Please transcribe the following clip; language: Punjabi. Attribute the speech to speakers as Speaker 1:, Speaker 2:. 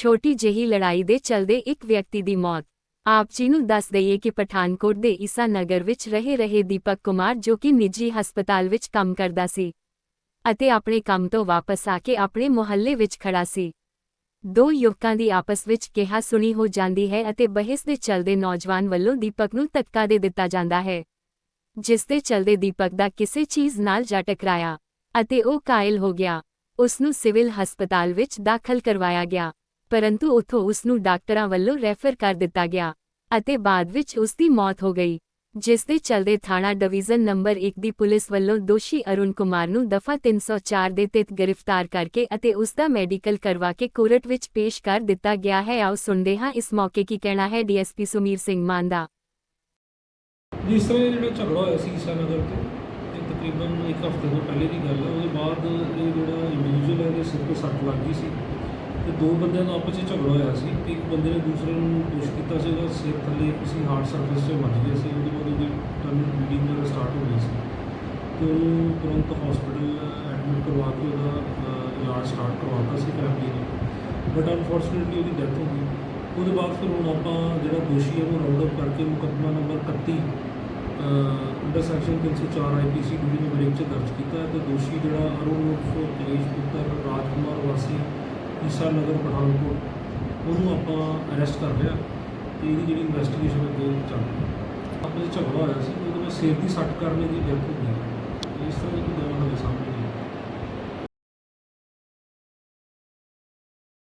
Speaker 1: ਛੋਟੀ ਜਿਹੀ ਲੜਾਈ ਦੇ ਚਲਦੇ ਇੱਕ ਵਿਅਕਤੀ ਦੀ ਮੌਤ। ਆਪ ਜੀ ਨੂੰ ਦੱਸ ਦਈਏ ਕਿ ਪਠਾਨਕੋਟ ਦੇ ਈਸਾ ਨਗਰ ਵਿੱਚ ਰਹੇ ਰਹੇ ਦੀਪਕ ਕੁਮਾਰ ਜੋ ਕਿ ਨਿੱਜੀ ਹਸਪਤਾਲ ਵਿੱਚ ਕੰਮ ਕਰਦਾ ਸੀ ਅਤੇ ਆਪਣੇ ਕੰਮ ਤੋਂ ਵਾਪਸ ਆ ਕੇ ਆਪਣੇ ਮੁਹੱਲੇ ਵਿੱਚ ਖੜਾ ਸੀ। ਦੋ ਯੁਵਕਾਂ ਦੀ ਆਪਸ ਵਿੱਚ ਕਿਹਾ ਸੁਣੀ ਹੋ ਜਾਂਦੀ ਹੈ ਅਤੇ ਬਹਿਸ ਦੇ ਚਲਦੇ ਨੌਜਵਾਨ ਵੱਲੋਂ ਦੀਪਕ ਨੂੰ ਧੱਕਾ ਦੇ ਦਿੱਤਾ ਜਾਂਦਾ ਹੈ, ਜਿਸ ਦੇ ਚਲਦੇ ਦੀਪਕ ਦਾ ਕਿਸੇ ਚੀਜ਼ ਨਾਲ ਜਾ ਟਕਰਾਇਆ ਅਤੇ ਉਹ ਕਾਇਲ ਹੋ ਗਿਆ। ਉਸ ਨੂੰ ਸਿਵਲ ਹਸਪਤਾਲ ਵਿੱਚ ਦਾਖਲ ਕਰਵਾਇਆ ਗਿਆ। ਪਰੰਤੂ ਉੱਥੋਂ ਉਸ ਨੂੰ ਡਾਕਟਰਾਂ ਵੱਲੋਂ ਰੈਫਰ ਕਰ ਦਿੱਤਾ ਗਿਆ ਅਤੇ ਬਾਅਦ ਵਿੱਚ ਉਸ ਦੀ ਮੌਤ ਹੋ ਗਈ, ਜਿਸ ਦੇ ਚਲਦੇ ਥਾਣਾ ਡਿਵੀਜ਼ਨ ਨੰਬਰ 1 ਦੀ ਪੁਲਿਸ ਵੱਲੋਂ ਦੋਸ਼ੀ ਅਰੁਣ ਕੁਮਾਰ ਨੂੰ ਦਫਾ 304 ਦੇ ਤਹਿਤ ਗ੍ਰਿਫਤਾਰ ਕਰਕੇ ਅਤੇ ਉਸ ਦਾ ਮੈਡੀਕਲ ਕਰਵਾ ਕੇ ਕੋਰਟ ਵਿੱਚ ਪੇਸ਼ ਕਰ ਦਿੱਤਾ ਗਿਆ ਹੈ। ਆਓ ਸੁਣਦੇ ਹਾਂ ਇਸ ਮੌਕੇ ਕੀ ਕਹਿਣਾ ਹੈ ਡੀਐਸਪੀ ਸੁਮੀਰ ਸਿੰਘ ਮਾਨ ਦਾ।
Speaker 2: ਜਿਸ ਤਰ੍ਹਾਂ ਜਿਹੜਾ ਝਗੜਾ ਹੋਇਆ ਸੀ ਈਸਾ ਨਗਰ ਤੇ ਇਹ ਤਕਰੀਬਨ ਇੱਕ ਹਫ਼ਤੇ ਤੋਂ ਪਹਿਲੇ ਦੀ ਗੱਲ ਹੈ। ਉਹਦੇ ਬਾਅਦ ਇਹ ਜਿਹੜਾ ਇੰਡੀਵਿਜੂਅਲ ਹੈ, ਇਹਦੇ ਸਿਰ ਤੇ ਸੱਟ ਲੱਗ ਗਈ ਸੀ। ਤੇ ਦੋ ਬੰਦਿਆਂ ਦਾ ਆਪਸ ਵਿੱਚ ਝਗੜਾ ਹੋਇਆ ਸੀ ਤੇ ਇੱਕ ਬੰਦੇ ਨੇ ਦੂਸਰੇ ਨੂੰ ਪੁਸ਼ ਕੀਤਾ ਸੀ, ਉਹਦਾ ਸਿਰ ਥੱਲੇ ਕਿਸੇ ਹਾਰਟ ਸਰਫੇਸ 'ਤੇ ਵੱਜ ਗਿਆ ਸੀ, ਉਹਦੇ ਬਾਅਦ ਉਹਦੀ ਟਰਨ ਬਲੀਡਿੰਗ ਵਗੈਰਾ ਸਟਾਰਟ ਹੋ ਗਈ ਸੀ। ਤੇ ਉਹਨੂੰ ਤੁਰੰਤ ਹਸਪੀਟਲ ਐਡਮਿਟ ਕਰਵਾ ਕੇ ਉਹਦਾ ਇਲਾਜ ਸਟਾਰਟ ਕਰਵਾਤਾ ਸੀ ਫੈਮਿਲੀ ਨੇ ਬਟ ਅਨਫੋਰਚੂਨੇਟਲੀ ਉਹਦੀ ਡੈਥ ਹੋ ਗਈ। ਉਹਦੇ ਬਾਅਦ ਫਿਰ ਹੁਣ ਆਪਾਂ ਜਿਹੜਾ ਦੋਸ਼ੀ ਹੈ, ਉਹਨੂੰ ਰਾਉਂਡ ਅਪ ਕਰਕੇ ਮੁਕੱਦਮਾ number 31 under section 304 IPC division number 1 ਚ ਦਰਜ ਕੀਤਾ ਹੈ। ਤੇ ਦੋਸ਼ੀ ਜਿਹੜਾ ਅਰੁਣ ਉਰਫ ਕਲੇਸ਼ ਪੁੱਤਰ ਰਾਜਕੁਮਾਰ ਵਾਸੀ ਨਗਰ ਪਠਾਨਕੋਟ, ਉਹਨੂੰ ਆਪਾਂ ਅਰੈਸਟ ਕਰ ਲਿਆ ਤੇ ਇਹਦੀ ਜਿਹੜੀ ਇਨਵੈਸਟੀਗੇਸ਼ਨ ਅੱਗੇ ਚੱਲ ਰਹੀ ਹੈ ਆਪਸ ਵਿੱਚ ਝਗੜਾ ਹੋਇਆ ਸੀ, ਉਹਦੇ ਵਿੱਚ ਸਿਰ ਦੀ ਸੱਟ ਕਰਨੇ ਦੀ ਬਿਲਕੁਲ ਨਹੀਂ। ਇਸ ਤਰ੍ਹਾਂ ਦੀ ਕੋਈ ਗੱਲ ਸਾਡੇ ਸਾਹਮਣੇ